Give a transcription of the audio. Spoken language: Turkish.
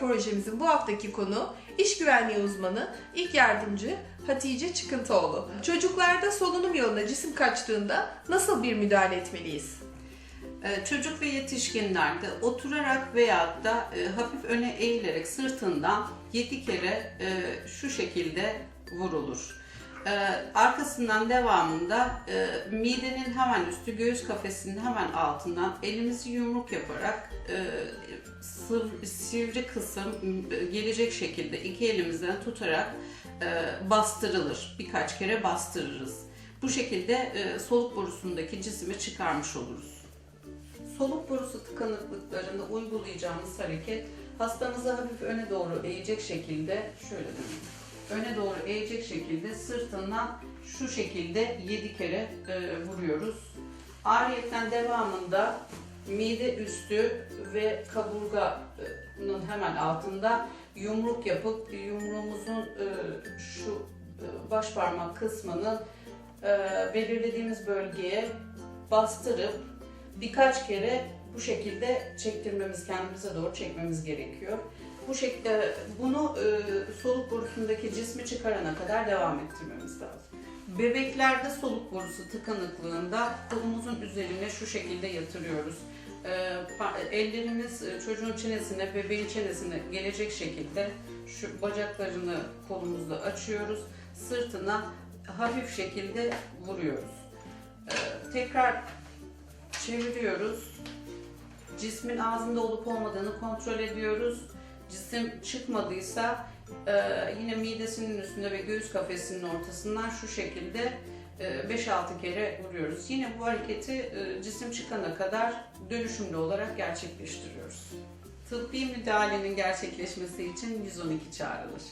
projemizin bu haftaki konu iş güvenliği uzmanı, ilk yardımcı Hatice Çıkıntıoğlu. Çocuklarda solunum yoluna cisim kaçtığında nasıl bir müdahale etmeliyiz? Ee, Çocuk ve yetişkinlerde oturarak veyahut da e, hafif öne eğilerek sırtından 7 kere e, şu şekilde vurulur. Ee, Arkasından devamında e, midenin hemen üstü, göğüs kafesinin hemen altından elimizi yumruk yaparak e, sıv- sivri kısım e, gelecek şekilde iki elimizden tutarak e, bastırılır. Birkaç kere bastırırız. Bu şekilde e, soluk borusundaki cismi çıkarmış oluruz. Soluk borusu tıkanıklıklarında uygulayacağımız hareket hastamızı hafif öne doğru eğecek şekilde şöyle dönün. Öne doğru eğecek şekilde sırtından şu şekilde 7 kere e, vuruyoruz. Ayrıyeten devamında mide üstü ve kaburganın hemen altında yumruk yapıp yumruğumuzun e, şu e, baş parmak kısmını e, belirlediğimiz bölgeye bastırıp birkaç kere bu şekilde çektirmemiz, kendimize doğru çekmemiz gerekiyor. Bu şekilde bunu e, soluk borusundaki cismi çıkarana kadar devam ettirmemiz lazım. Bebeklerde soluk borusu tıkanıklığında kolumuzun üzerine şu şekilde yatırıyoruz. E, ellerimiz e, çocuğun çenesine, bebeğin çenesine gelecek şekilde şu bacaklarını kolumuzla açıyoruz. Sırtına hafif şekilde vuruyoruz. E, tekrar çeviriyoruz. Cismin ağzında olup olmadığını kontrol ediyoruz. Cisim çıkmadıysa e, yine midesinin üstünde ve göğüs kafesinin ortasından şu şekilde e, 5-6 kere vuruyoruz. Yine bu hareketi e, cisim çıkana kadar dönüşümlü olarak gerçekleştiriyoruz. Tıbbi müdahalenin gerçekleşmesi için 112 çağrılır.